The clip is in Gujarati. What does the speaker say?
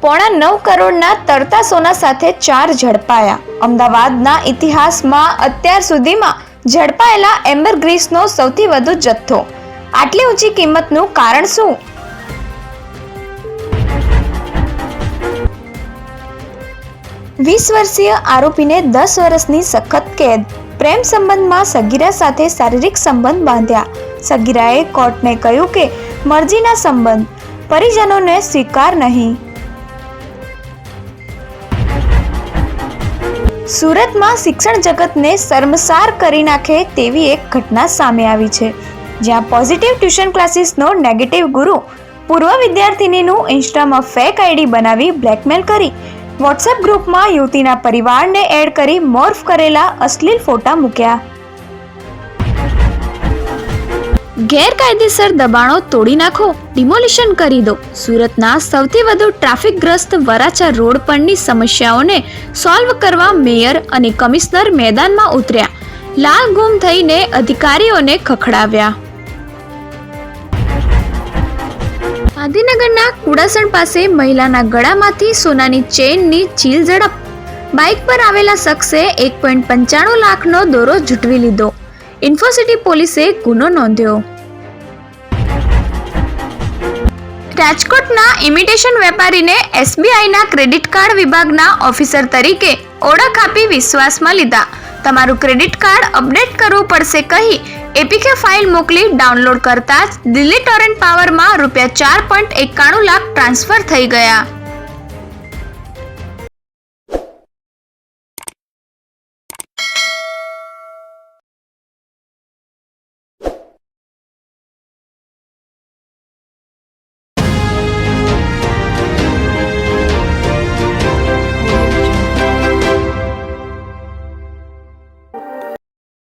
પોણા નવ કરોડના તરતા સોના સાથે ચાર ઝડપાયા. અમદાવાદના ઇતિહાસમાં અત્યાર સુધીમાં ઝડપાયેલા એમ્બરગ્રીસનો સૌથી વધુ જથ્થો. આટલી ઊંચી કિંમતનું કારણ શું? વીસ વર્ષીય આરોપીને દસ વર્ષની સખત કેદ. પ્રેમ સંબંધમાં સગીરા સાથે શારીરિક સંબંધ બાંધ્યા. સગીરાએ કોર્ટને કહ્યું કે, મરજીના સંબંધ. પરિજનોને સ્વીકાર નહીં. સુરતમાં શિક્ષણ જગતને શર્મસાર કરી નાખે તેવી એક ઘટના સામે આવી છે, જ્યાં પોઝિટિવ ટ્યુશન ક્લાસીસનો નેગેટિવ ગુરુ પૂર્વ વિદ્યાર્થિનીનું ઇન્સ્ટામાં ફેક આઈડી બનાવી બ્લેકમેલ કરી વોટ્સએપ ગ્રુપમાં યુવતીના પરિવારને એડ કરી મોર્ફ કરેલા અશ્લીલ ફોટા મૂક્યા. ગેરકાયદેસર દબાણો તોડી નાખો, ડિમોલિશન કરી દો. સુરતના સૌથી વધુ ટ્રાફિકગ્રસ્ત વરાછા રોડ પરની સમસ્યાઓને સોલ્વ કરવા મેયર અને કમિશનર મેદાનમાં ઉતર્યા. લાલ ગુમ થઈને અધિકારીઓને ખખડાવ્યા. ગાંધીનગરના કુડાસણ પાસે મહિલાના ગળામાંથી સોનાની ચેઇનની ચીલ ઝડપ. બાઇક પર આવેલા શખ્સે એક પોઈન્ટ પંચાણું લાખનો દોરો ઝૂંટવી લીધો. ઇન્ફોસિટી પોલીસે ગુનો નોંધ્યો. રાજકોટના ઇમિટેશન વેપારીને એસબીઆઈના ક્રેડિટ કાર્ડ વિભાગના ઓફિસર તરીકે ઓળખ આપી વિશ્વાસમાં લીધા. તમારું ક્રેડિટ કાર્ડ અપડેટ કરવું પડશે કહી એપીકે ફાઇલ મોકલી ડાઉનલોડ કરતા જ દિલ્હી ટોરેન્ટ પાવરમાં રૂપિયા ચાર પોઈન્ટ એકાણું લાખ ટ્રાન્સફર થઈ ગયા.